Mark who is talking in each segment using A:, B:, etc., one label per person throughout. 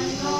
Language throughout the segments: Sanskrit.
A: one.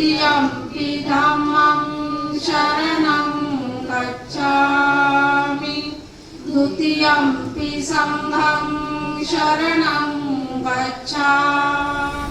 A: द्वितीयम्पि धम्मं शरणं गच्छामि। द्वितीयम्पि सङ्घं शरणं गच्छामि